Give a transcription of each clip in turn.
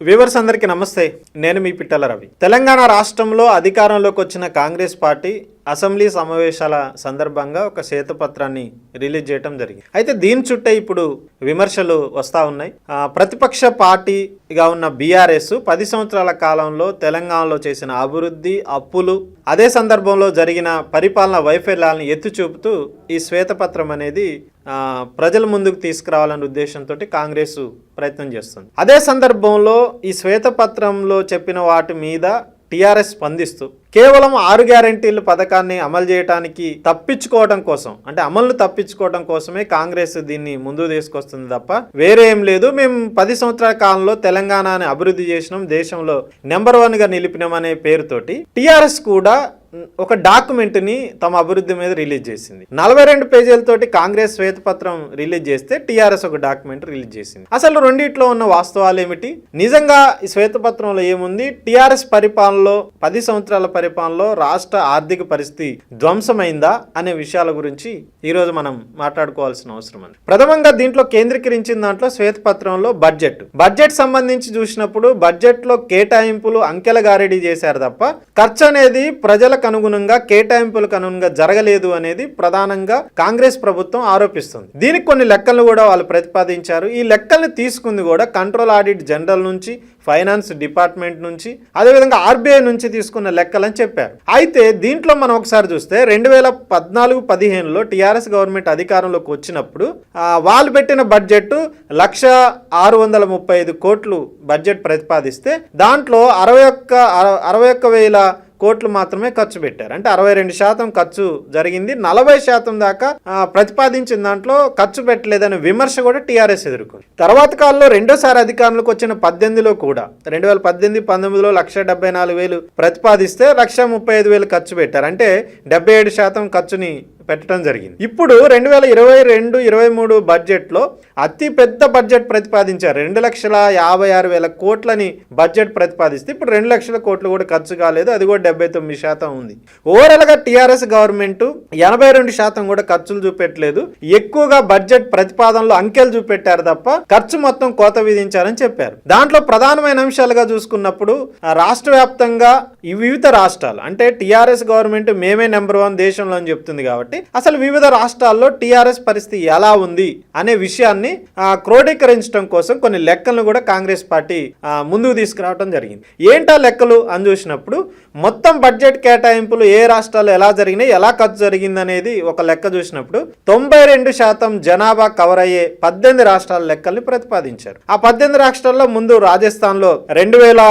Viewers అందరికీ నమస్తే. నేను మీ పిట్టల రవి. తెలంగాణ రాష్ట్రంలో అధికారంలోకి వచ్చిన కాంగ్రెస్ పార్టీ అసెంబ్లీ సమావేశాల సందర్భంగా ఒక శ్వేతపత్రాన్ని రిలీజ్ చేయడం జరిగింది. అయితే దీని చుట్టే ఇప్పుడు విమర్శలు వస్తూ ఉన్నాయి. ప్రతిపక్ష పార్టీగా ఉన్న బీఆర్ఎస్ పది సంవత్సరాల కాలంలో తెలంగాణలో చేసిన అభివృద్ధి అప్పులు అదే సందర్భంలో జరిగిన పరిపాలన వైఫల్యాలను ఎత్తి చూపుతూ ఈ శ్వేతపత్రం అనేది ప్రజల ముందుకు తీసుకురావాలనే ఉద్దేశంతో కాంగ్రెస్ ప్రయత్నం చేస్తుంది. అదే సందర్భంలో ఈ శ్వేతపత్రంలో చెప్పిన వాటి మీద టీఆర్ఎస్ స్పందిస్తూ కేవలం ఆరు గ్యారంటీలు పథకాన్ని అమలు చేయడానికి తప్పించుకోవడం కోసం అంటే అమలును తప్పించుకోవడం కోసమే కాంగ్రెస్ దీన్ని ముందు తీసుకొస్తుంది తప్ప వేరే ఏం లేదు. మేము పది సంవత్సరాల కాలంలో తెలంగాణని అభివృద్ధి చేసినాం దేశంలో నెంబర్ వన్గా నిలిపినాం అనే పేరుతోటి. టీఆర్ఎస్ కూడా ఒక డాక్యుమెంట్ని తమ అభివృద్ధి మీద రిలీజ్ చేసింది. నలభై రెండు పేజీలతోటి కాంగ్రెస్ శ్వేతపత్రం రిలీజ్ చేస్తే టీఆర్ఎస్ ఒక డాక్యుమెంట్ రిలీజ్ చేసింది. అసలు రెండిట్లో ఉన్న వాస్తవాలు ఏమిటి? నిజంగా ఈ శ్వేతపత్రంలో ఏముంది? టీఆర్ఎస్ పరిపాలనలో పది సంవత్సరాల పరిపాలనలో రాష్ట్ర ఆర్థిక పరిస్థితి ధ్వంసమైందా అనే విషయాల గురించి ఈరోజు మనం మాట్లాడుకోవాల్సిన అవసరం ఉంది. ప్రథమంగా దీంట్లో కేంద్రీకరించిన దాంట్లో శ్వేతపత్రంలో బడ్జెట్. బడ్జెట్ సంబంధించి చూసినప్పుడు బడ్జెట్లో కేటాయింపులు అంకెల గారెడీ చేశారు తప్ప ఖర్చు అనేది ప్రజల ప్రజలకు అనుగుణంగా కేటాయింపులకు అనుగుణంగా జరగలేదు అనేది ప్రధానంగా కాంగ్రెస్ ప్రభుత్వం ఆరోపిస్తుంది. దీనికి కొన్ని లెక్కలు కూడా వాళ్ళు ప్రతిపాదించారు. ఈ లెక్కల్ని తీసుకుంది కూడా కంట్రోల్ ఆడిట్ జనరల్ నుంచి ఫైనాన్స్ డిపార్ట్మెంట్ నుంచి అదేవిధంగా ఆర్బీఐ నుంచి తీసుకున్న లెక్కలని చెప్పారు. అయితే దీంట్లో మనం ఒకసారి చూస్తే రెండు వేల పద్నాలుగు పదిహేనులో టీఆర్ఎస్ గవర్నమెంట్ అధికారంలోకి వచ్చినప్పుడు వాళ్ళు పెట్టిన బడ్జెట్ లక్ష ఆరు వందల ముప్పై ఐదు కోట్లు బడ్జెట్ ప్రతిపాదిస్తే దాంట్లో అరవై ఒక్క అరవై ఒక్క వేల కోట్లు మాత్రమే ఖర్చు పెట్టారు. అంటే అరవై రెండు శాతం ఖర్చు జరిగింది. నలభై శాతం దాకా ప్రతిపాదించిన దాంట్లో ఖర్చు పెట్టలేదనే విమర్శ కూడా టీఆర్ఎస్ ఎదుర్కొంది. తర్వాత కాలంలో రెండోసారి అధికారంలోకి వచ్చిన పద్దెనిమిదిలో కూడా రెండు వేల పద్దెనిమిది పంతొమ్మిదిలో లక్ష డెబ్బై నాలుగు వేలు ప్రతిపాదిస్తే లక్ష ముప్పై ఐదు వేలు ఖర్చు పెట్టారు. అంటే డెబ్బై ఏడు శాతం ఖర్చుని పెట్టడం జరిగింది. ఇప్పుడు రెండు వేల ఇరవై రెండు ఇరవై మూడు బడ్జెట్లో అతి పెద్ద బడ్జెట్ ప్రతిపాదించారు. రెండు లక్షల యాభై ఆరు వేల కోట్లని బడ్జెట్ ప్రతిపాదిస్తే ఇప్పుడు రెండు లక్షల కోట్లు కూడా ఖర్చు కాలేదు. అది కూడా డెబ్బై తొమ్మిది శాతం ఉంది. ఓవరాల్గా టీఆర్ఎస్ గవర్నమెంట్ ఎనభై రెండు శాతం కూడా ఖర్చులు చూపెట్టలేదు. ఎక్కువగా బడ్జెట్ ప్రతిపాదనలో అంకెలు చూపెట్టారు తప్ప ఖర్చు మొత్తం కోత విధించారని చెప్పారు. దాంట్లో ప్రధానమైన అంశాలుగా చూసుకున్నప్పుడు ఆ, రాష్ట్ర వ్యాప్తంగా వివిధ రాష్ట్రాలు అంటే టీఆర్ఎస్ గవర్నమెంట్ మేమే నెంబర్ వన్ దేశంలో అని చెప్తుంది కాబట్టి అసలు వివిధ రాష్ట్రాల్లో టీఆర్ఎస్ పరిస్థితి ఎలా ఉంది అనే విషయాన్ని క్రోడీకరించడం కోసం కొన్ని లెక్కలను కూడా కాంగ్రెస్ పార్టీ ముందుకు తీసుకురావడం జరిగింది. ఏంటా లెక్కలు అని చూసినప్పుడు మొత్తం బడ్జెట్ కేటాయింపులు ఏ రాష్ట్రాల్లో ఎలా జరిగినాయి ఎలా ఖర్చు జరిగింది అనేది ఒక లెక్క చూసినప్పుడు తొంభై రెండు శాతం జనాభా కవర్ అయ్యే పద్దెనిమిది రాష్ట్రాల లెక్కల్ని ప్రతిపాదించారు. ఆ పద్దెనిమిది రాష్ట్రాల్లో ముందు రాజస్థాన్లో రెండు వేల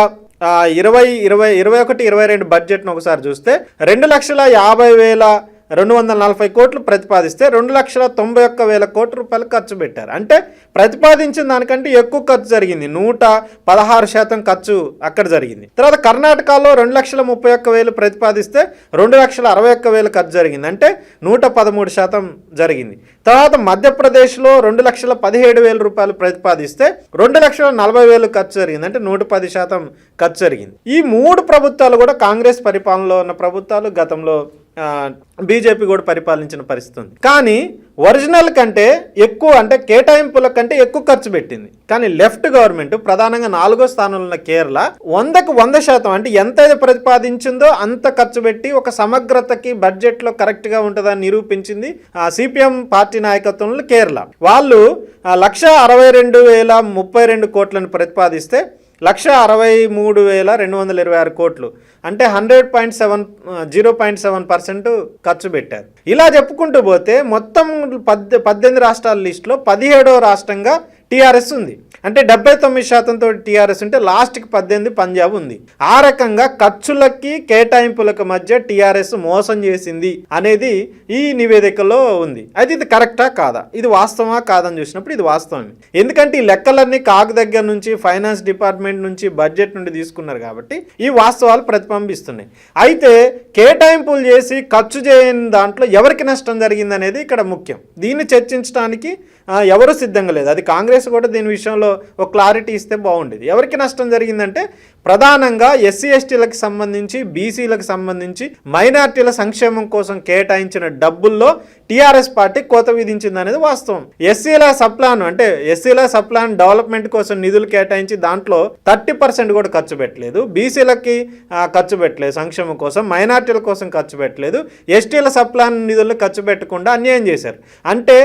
ఇరవై ఇరవై ఇరవై ఒకటి ఇరవై రెండు బడ్జెట్ను ఒకసారి చూస్తే రెండు లక్షల యాభై వేల రెండు వందల నలభై కోట్లు ప్రతిపాదిస్తే రెండు లక్షల తొంభై ఒక్క వేల కోట్ల రూపాయలు ఖర్చు పెట్టారు. అంటే ప్రతిపాదించిన దానికంటే ఎక్కువ ఖర్చు జరిగింది. నూట పదహారు శాతం ఖర్చు అక్కడ జరిగింది. తర్వాత కర్ణాటకలో రెండు లక్షల ముప్పై ఒక్క వేలు ప్రతిపాదిస్తే రెండు లక్షల అరవై ఒక్క వేలు ఖర్చు జరిగింది. అంటే నూట పదమూడు శాతం జరిగింది. తర్వాత మధ్యప్రదేశ్లో రెండు లక్షల పదిహేడు వేల రూపాయలు ప్రతిపాదిస్తే రెండు లక్షల నలభై వేలు ఖర్చు జరిగింది. అంటే నూట పది శాతం ఖర్చు జరిగింది. ఈ మూడు ప్రభుత్వాలు కూడా కాంగ్రెస్ పరిపాలనలో ఉన్న ప్రభుత్వాలు గతంలో బీజేపీ కూడా పరిపాలించిన పరిస్థితి ఉంది. కానీ ఒరిజినల్ కంటే ఎక్కువ అంటే కేటాయింపుల కంటే ఎక్కువ ఖర్చు పెట్టింది. కానీ లెఫ్ట్ గవర్నమెంట్ ప్రధానంగా నాలుగో స్థానంలో ఉన్న కేరళ వందకు వంద శాతం అంటే ఎంత ప్రతిపాదించిందో అంత ఖర్చు పెట్టి ఒక సమగ్రతకి బడ్జెట్లో కరెక్ట్గా ఉంటుందని నిరూపించింది ఆ సిపిఎం పార్టీ నాయకత్వంలో కేరళ. వాళ్ళు లక్ష అరవై రెండు వేల ముప్పై రెండు కోట్లను ప్రతిపాదిస్తే లక్ష అరవై మూడు వేల రెండు వందల ఇరవై ఆరు కోట్లు. అంటే hundred point seven zero point seven percent ఖర్చు పెట్టారు. ఇలా చెప్పుకుంటూ పోతే మొత్తం పద్ పద్దెనిమిది రాష్ట్రాల లిస్టులో పదిహేడో రాష్ట్రంగా టీఆర్ఎస్ ఉంది. అంటే డెబ్బై తొమ్మిది శాతంతో టీఆర్ఎస్ ఉంటే లాస్ట్కి పద్దెనిమిది పంజాబ్ ఉంది. ఆ రకంగా ఖర్చులకి కేటాయింపులకు మధ్య టీఆర్ఎస్ మోసం చేసింది అనేది ఈ నివేదికలో ఉంది. అయితే ఇది కరెక్టా కాదా? ఇది వాస్తవమా కాదని చూసినప్పుడు ఇది వాస్తవమే. ఎందుకంటే ఈ లెక్కలన్నీ కాకు దగ్గర నుంచి ఫైనాన్స్ డిపార్ట్మెంట్ నుంచి బడ్జెట్ నుండి తీసుకున్నారు కాబట్టి ఈ వాస్తవాలు ప్రతిబింబిస్తున్నాయి. అయితే కేటాయింపులు చేసి ఖర్చు చేయని దాంట్లో ఎవరికి నష్టం జరిగింది అనేది ఇక్కడ ముఖ్యం. దీన్ని చర్చించడానికి ఎవరు సిద్ధంగా లేదు. అది కాంగ్రెస్ కూడా దీని విషయంలో ఒక క్లారిటీ ఇస్తే బాగుండేది. ఎవరికి నష్టం జరిగిందంటే ప్రధానంగా ఎస్సీ ఎస్టీలకు సంబంధించి బీసీలకు సంబంధించి మైనార్టీల సంక్షేమం కోసం కేటాయించిన డబ్బుల్లో టీఆర్ఎస్ పార్టీ కోత విధించింది అనేది వాస్తవం. ఎస్సీల సప్లాన్ అంటే ఎస్సీల సప్లాన్ డెవలప్మెంట్ కోసం నిధులు కేటాయించి దాంట్లో థర్టీ పర్సెంట్ కూడా ఖర్చు పెట్టలేదు. బీసీలకి ఖర్చు పెట్టలేదు. సంక్షేమం కోసం మైనార్టీల కోసం ఖర్చు పెట్టలేదు. ఎస్టీల సప్లాన్ నిధులు ఖర్చు పెట్టకుండా అన్యాయం చేశారు. అంటే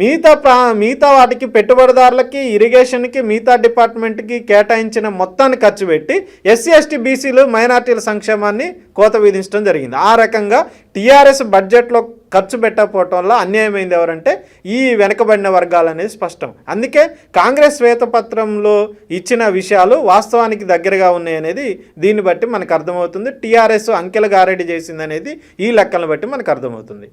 మిగతా ప్రా మిగతా వాటికి పెట్టుబడిదారులకి ఇరిగేషన్కి మిగతా డిపార్ట్మెంట్కి కేటాయించిన మొత్తాన్ని ఖర్చు పెట్టి ఎస్సీ ఎస్టీ బీసీలు మైనార్టీల సంక్షేమాన్ని కోత విధించడం జరిగింది. ఆ రకంగా టీఆర్ఎస్ బడ్జెట్లో ఖర్చు పెట్టకపోవటం వల్ల అన్యాయమైంది ఎవరంటే ఈ వెనకబడిన వర్గాలు అనేది స్పష్టం. అందుకే కాంగ్రెస్ శ్వేతపత్రంలో ఇచ్చిన విషయాలు వాస్తవానికి దగ్గరగా ఉన్నాయి అనేది దీన్ని బట్టి మనకు అర్థమవుతుంది. టీఆర్ఎస్ అంకెల గారెడి చేసింది అనేది ఈ లెక్కలను బట్టి మనకు అర్థమవుతుంది.